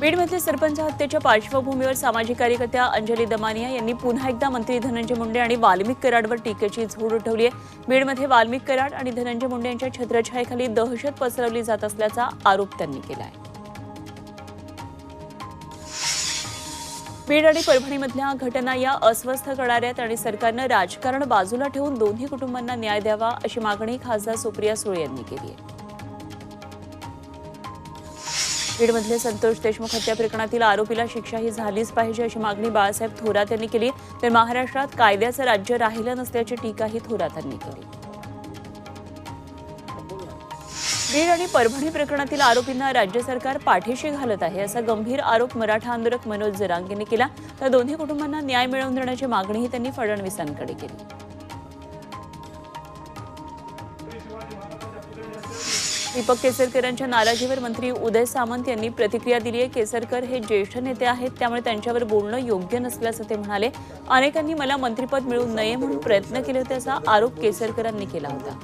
बीडमध्ये सरपंच हत्येच्या पार्श्वभूमीवर सामाजिक कार्यकर्त्या अंजली दमानिया यांनी पुन्हा एकदा मंत्री धनंजय मुंडे आणि वाल्मिक कराडवर टीकेची झोड उठवली आहे बीडमध्ये वाल्मिक कराड आणि धनंजय मुंडे यांच्या छत्रछायेखाली दहशत पसरवली जात असल्याचा आरोप त्यांनी केला आहे बीड आणि परभणीमधल्या घटना या अस्वस्थ करणाऱ्या आणि सरकारनं राजकारण बाजूला ठेवून दोन्ही कुटुंबांना न्याय द्यावा अशी मागणी खासदार सुप्रिया सुळे यांनी केली आहे. बीडमधले संतोष देशमुख हत्या प्रकरणातील आरोपीला शिक्षा ही झालीच पाहिजे अशी मागणी बाळासाहेब थोरात यांनी केली. तर महाराष्ट्रात कायद्याचं राज्य राहिलं नसल्याची टीकाही थोरात यांनी केली. बीड आणि परभणी प्रकरणातील आरोपींना राज्य सरकार पाठीशी घालत आहे असा गंभीर आरोप मराठा आंदोलक मनोज जरांग यांनी केला. तर दोन्ही कुटुंबांना न्याय मिळवून देण्याची मागणीही त्यांनी फडणवीसांकडे केली. दीपक केसरकरांच्या नाराजीवर मंत्री उदय सामंत यांनी प्रतिक्रिया दिली आहे. केसरकर हे ज्येष्ठ नेते आहेत त्यामुळे त्यांच्यावर बोलणं योग्य नसल्याचं ते म्हणाले. अनेकांनी मला मंत्रिपद मिळू नये म्हणून प्रयत्न केले होते असा आरोप केसरकरांनी केला होता.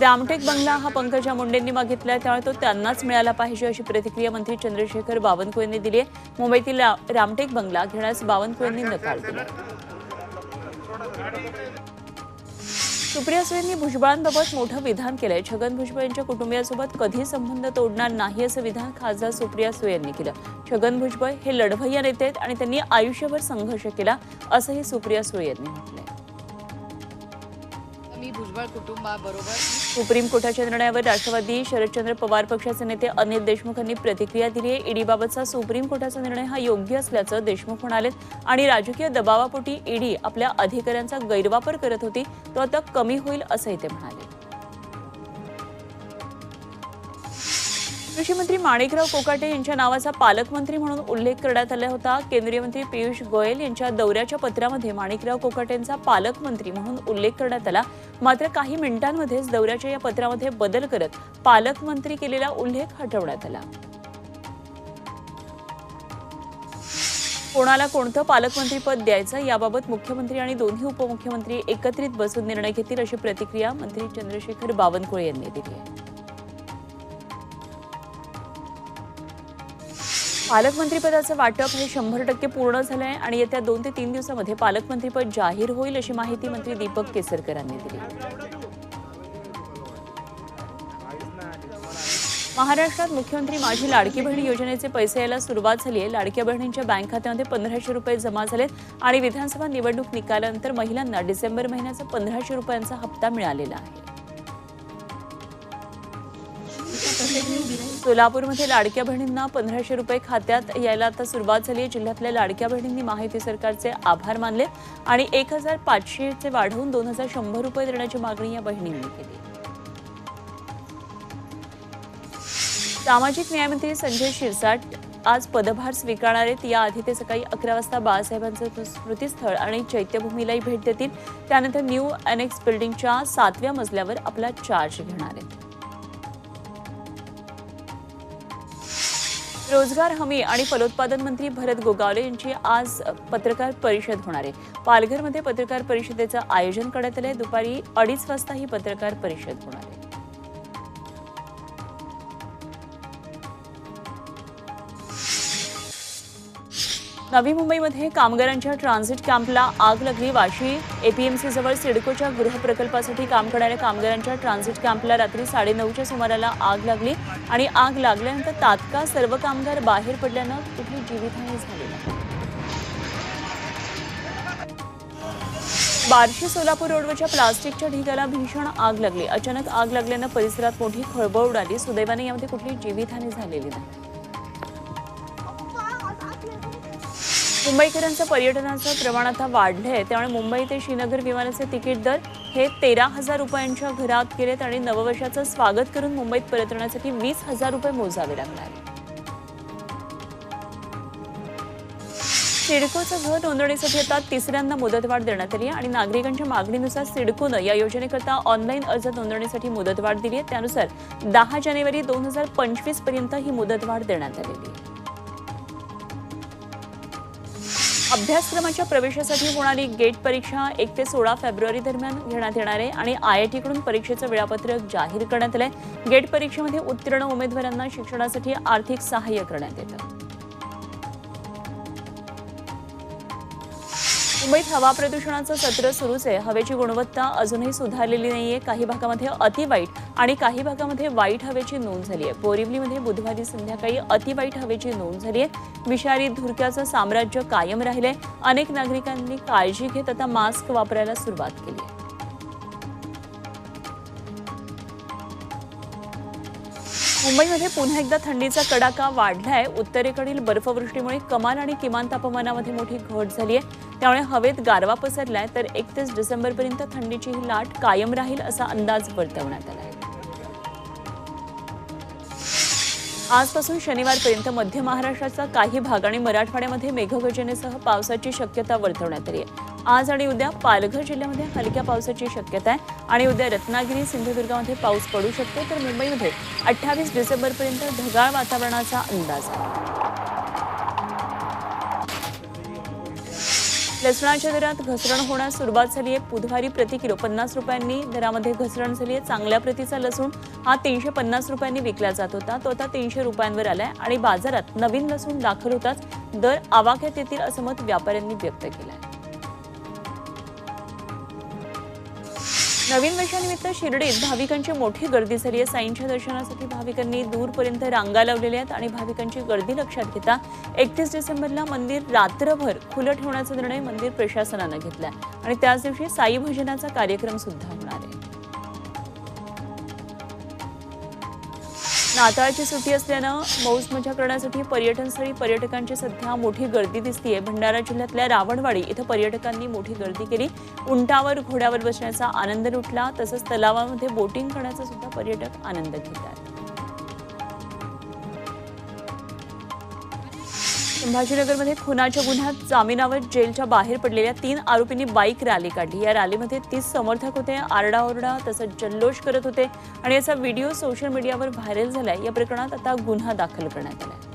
रामटेक बंगला हा पंकजा मुंडेंनी मागितलाय त्यामुळे तो त्यांनाच मिळाला पाहिजे अशी प्रतिक्रिया मंत्री चंद्रशेखर बावनकुळे यांनी दिली आहे. मुंबईतील रामटेक बंगला घेण्यास बावनकुळे यांनी नकार दिला. सुप्रिया सुळेंनी भुजबळांबाबत मोठं विधान केलंय. छगन भुजबळ यांच्या कुटुंबियासोबत कधी संबंध तोडणार नाही असं विधान खासदार सुप्रिया सुळे यांनी केलं. छगन भुजबळ हे लढवय्या नेते आहेत आणि त्यांनी आयुष्यभर संघर्ष केला असंही सुप्रिया सुळे यांनी म्हटलंय. भुजबळ कुटुंबाबरोबर. सुप्रीम कोर्टाच्या निर्णयावर राष्ट्रवादी शरदचंद्र पवार पक्षाचे नेते अनिल देशमुख यांनी प्रतिक्रिया दिली आहे. ईडीबाबतचा सुप्रीम कोर्टाचा निर्णय हा योग्य असल्याचं देशमुख म्हणाले. आणि राजकीय दबावापोटी ईडी आपल्या अधिकाऱ्यांचा गैरवापर करत होती तो आता कमी होईल असंही ते म्हणाले. कृषी मंत्री माणिकराव कोकाटे यांच्या नावाचा पालकमंत्री म्हणून उल्लेख करण्यात आला होता. केंद्रीय मंत्री पियुष गोयल यांच्या दौऱ्याच्या पत्रामध्ये माणिकराव कोकाटेंचा पालकमंत्री म्हणून उल्लेख करण्यात आला. मात्र काही मिनिटांमध्येच दौऱ्याच्या या पत्रामध्ये बदल करत पालकमंत्री केलेला उल्लेख हटवण्यात आला. कोणाला कोणतं पालकमंत्रीपद द्यायचं याबाबत मुख्यमंत्री आणि दोन्ही उपमुख्यमंत्री एकत्रित बसून निर्णय घेतील अशी प्रतिक्रिया मंत्री चंद्रशेखर बावनकुळे यांनी दिली आहे. पालकमंत्रीपदाचं वाटप हे शंभर टक्के पूर्ण झालं आहे आणि येत्या दोन ते तीन दिवसामध्ये पालकमंत्रीपद जाहीर होईल अशी माहिती मंत्री दीपक केसरकरांनी दिली. महाराष्ट्रात मुख्यमंत्री माझी लाडकी बहीण योजनेचे पैसे यायला सुरुवात झाली आहे. लाडक्या बहिणींच्या बँक खात्यामध्ये पंधराशे रुपये जमा झालेत आणि विधानसभा निवडणूक निकालानंतर महिलांना डिसेंबर महिन्याचा पंधराशे रुपयांचा हप्ता मिळालेला आहे. सोलापूरमध्ये लाडक्या बहिणींना पंधराशे रुपये खात्यात यायला आता सुरुवात झाली आहे. जिल्ह्यातल्या लाडक्या बहिणींनी माहिती सरकारचे आभार मानले आणि एक हजार पाचशेचे वाढवून दोन हजार शंभर रुपये देण्याची मागणी या बहिणींनी केली. सामाजिक न्यायमंत्री संजय शिरसाट आज पदभार स्वीकारणार आहेत. याआधी ते सकाळी अकरा वाजता बाळासाहेबांचं स्मृतीस्थळ आणि चैत्यभूमीलाही भेट देतील. त्यानंतर न्यू अनेक्स बिल्डिंगच्या सातव्या मजल्यावर आपला चार्ज घेणार आहेत. रोजगार हमी आणि फलोत्पादन मंत्री भरत गोगावले यांची आज पत्रकार परिषद होणार आहे. पालघरमध्ये पत्रकार परिषदेचं आयोजन करण्यात आलंय. दुपारी अडीच वाजता ही पत्रकार परिषद होणार आहे. नवी मुंबईमध्ये कामगारांच्या ट्रान्झिट कॅम्पला आग लागली वाशी. एपीएमसी जवळ सिडकोच्या गृहप्रकल्पासाठी काम करणाऱ्या कामगारांच्या ट्रान्झिट कॅम्पला रात्री साडेनऊच्या सुमाराला आग लागली आणि आग लागल्यानंतर तात्काळ सर्व कामगार बाहेर पडल्यानं कुठली जीवितहानी झाली नाही. बार्शी सोलापूर रोडवरच्या प्लास्टिकच्या ढिगाला भीषण आग लागली. अचानक आग लागल्यानं परिसरात मोठी खळबळ उडाली. सुदैवाने यामध्ये कुठली जीवितहानी झालेली नाही. मुंबईकरांचं पर्यटनाचं प्रमाण आता वाढलंय. त्यामुळे मुंबई ते श्रीनगर विमानाचे तिकीट दर हे तेरा हजार रुपयांच्या घरात गेलेत आणि नववर्षाचं स्वागत करून मुंबईत परतण्यासाठी वीस हजार रुपये मोजावे लागणार सिडकोचं घर नोंदणीसाठी आता तिसऱ्यांदा मुदतवाढ देण्यात आली आहे आणि नागरिकांच्या मागणीनुसार सिडकोनं या योजनेकरता ऑनलाईन अर्ज नोंदणीसाठी मुदतवाढ दिली आहे. त्यानुसार दहा जानेवारी दोन हजार पंचवीसपर्यंत ही मुदतवाढ देण्यात आलेली आहे. अभ्यासक्रमाच्या प्रवेशासाठी होणारी गेट परीक्षा एक ते सोळा फेब्रुवारी दरम्यान घेण्यात येणार आहे आणि आय आय टीकडून परीक्षेचं वेळापत्रक जाहीर करण्यात आलं आहे गेट परीक्षेमध्ये उत्तीर्ण उमेदवारांना शिक्षणासाठी आर्थिक सहाय्य करण्यात येतं. मुंबईत हवा प्रदूषणाचं सत्र सुरूच आहे. हवेची गुणवत्ता अजूनही सुधारलेली नाहीये. काही भागामध्ये अतिवाईट आणि काही भागामध्ये वाईट हवेची नोंद झाली आहे. बोरिवलीमध्ये बुधवारी संध्याकाळी अतिवाईट हवेची नोंद झाली आहे. विषारी धुरक्याचं साम्राज्य कायम राहिलंय. अनेक नागरिकांनी काळजी घेत आता मास्क वापरायला सुरुवात केली आहे. मुंबईमध्ये पुन्हा एकदा थंडीचा कडाका वाढलाय. उत्तरेकडील बर्फवृष्टीमुळे कमाल आणि किमान तापमानामध्ये मोठी घट झाली आहे. त्यामुळे हवेत गारवा पसरलाय तर एकतीस डिसेंबरपर्यंत थंडीची ही लाट कायम राहील असा अंदाज वर्तवण्यात आला आहे आजपासून शनिवारपर्यंत मध्य महाराष्ट्राचा काही भाग आणि मराठवाड्यामध्ये मेघगर्जनेसह पावसाची शक्यता वर्तवण्यात आली आहे. आज आणि उद्या पालघर जिल्ह्यामध्ये हलक्या पावसाची शक्यता आहे आणि उद्या रत्नागिरी सिंधुदुर्गामध्ये पाऊस पडू शकतो तर मुंबईमध्ये अठ्ठावीस डिसेंबरपर्यंत ढगाळ वातावरणाचा अंदाज आहे. लसणाच्या दरात घसरण होण्यास सुरुवात झाली आहे. बुधवारी प्रति किलो पन्नास रुपयांनी दरामध्ये घसरण झाली आहे. चांगल्या प्रतीचा लसूण हा तीनशे पन्नास रुपयांनी विकला जात होता. तो आता तीनशे रुपयांवर आलाय आणि बाजारात नवीन लसूण दाखल होताच दर आवाक्यात येतील असं मत व्यापाऱ्यांनी व्यक्त केलं आहे नवीन वर्षानिमित्त शिर्डीत भाविकांची मोठी गर्दी झाली आहे. साईंच्या दर्शनासाठी भाविकांनी दूरपर्यंत रांगा लावलेल्या आहेत आणि भाविकांची गर्दी लक्षात घेता एकतीस डिसेंबरला मंदिर रात्रभर खुलं ठेवण्याचा निर्णय मंदिर प्रशासनानं घेतला आणि त्याच दिवशी साई भजनाचा कार्यक्रम सुद्धा होणार आहे. नाताळची सुट्टी असल्यानं मौज मजा करण्यासाठी पर्यटनस्थळी पर्यटकांची सध्या मोठी गर्दी दिसतीये. भंडारा जिल्ह्यातल्या रावणवाडी इथं पर्यटकांनी मोठी गर्दी केली. उंटावर घोड्यावर बसण्याचा आनंद लुटला. तसंच तलावामध्ये बोटिंग करण्याचा सुद्धा पर्यटक आनंद घेतात. संभाजीनगरमध्ये खुनाच्या गुन्ह्यात जामिनावर जेलच्या बाहेर पडलेल्या तीन आरोपींनी बाईक रॅली काढली. या रॅलीमध्ये तीस समर्थक होते आरडाओरडा तसंच जल्लोष करत होते आणि याचा व्हिडिओ सोशल मीडियावर व्हायरल झालाय. या प्रकरणात आता गुन्हा दाखल करण्यात आलाय.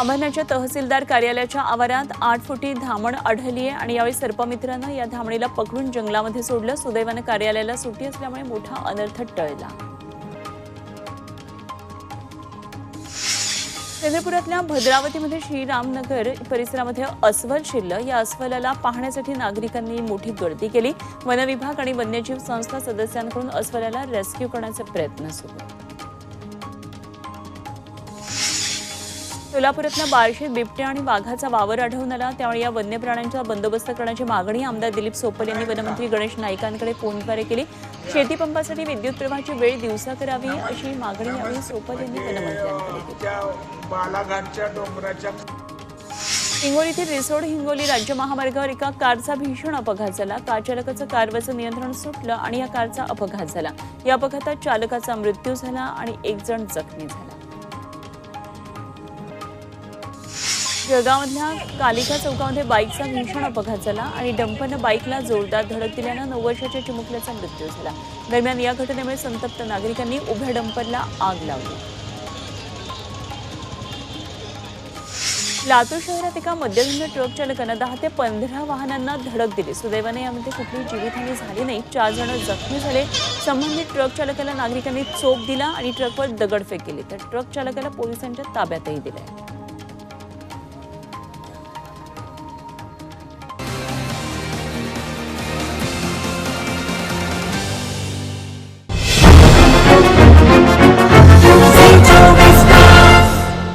अमरनाथच्या तहसीलदार कार्यालयाच्या आवारात आठ फुटी धामण आढळली आहे आणि यावेळी सर्पमित्रानं या धामणीला पकडून जंगलामध्ये सोडलं. सुदैवानं कार्यालयाला सुट्टी असल्यामुळे मोठा अनर्थ टळला. चंद्रपुरातल्या भद्रावतीमध्ये श्रीरामनगर परिसरामध्ये अस्वल शिरलं. या अस्वलाला पाहण्यासाठी नागरिकांनी मोठी गर्दी केली. वनविभाग आणि वन्यजीव संस्था सदस्यांकडून अस्वलाला रेस्क्यू करण्याचे प्रयत्न सुरू. आहेत. सोलापुरातल्या बार्शीत बिबट्या आणि वाघाचा वावर आढळून आला. त्यामुळे या वन्य प्राण्यांचा बंदोबस्त करण्याची मागणी आमदार दिलीप सोपल यांनी वनमंत्री गणेश नाईकांकडे फोनद्वारे केली. शेतीपंपासाठी विद्युत प्रवाहाची वेळ दिवसा करावी अशी मागणी यावेळी सोपल यांनी वनमंत्र्यांकडे केली. हिंगोलीतील रिसोड हिंगोली राज्य महामार्गावर एका कारचा भीषण अपघात झाला. कार चालकाचं कारवरचं नियंत्रण सुटलं आणि या कारचा अपघात झाला. या अपघातात चालकाचा मृत्यू झाला आणि एक जण जखमी झाला. जळगावमधल्या कालिका चौकामध्ये बाईकचा भीषण अपघात झाला आणि डंपरनं बाईकला जोरदार धडक दिल्यानं नऊ वर्षाच्या चिमुकल्याचा मृत्यू झाला. दरम्यान या घटनेमुळे संतप्त नागरिकांनी उभ्या डंपरला आग लावली. लातूर शहरात एका मध्यधुंद ट्रक चालकानं दहा ते पंधरा वाहनांना धडक दिली. सुदैवाने यामध्ये कुठलीही जीवितहानी झाली नाही. चार जण जखमी झाले. संबंधित ट्रक चालकाला नागरिकांनी चोप दिला आणि ट्रकवर दगडफेक केली. तर ट्रक चालकाला पोलिसांच्या ताब्यातही दिलंय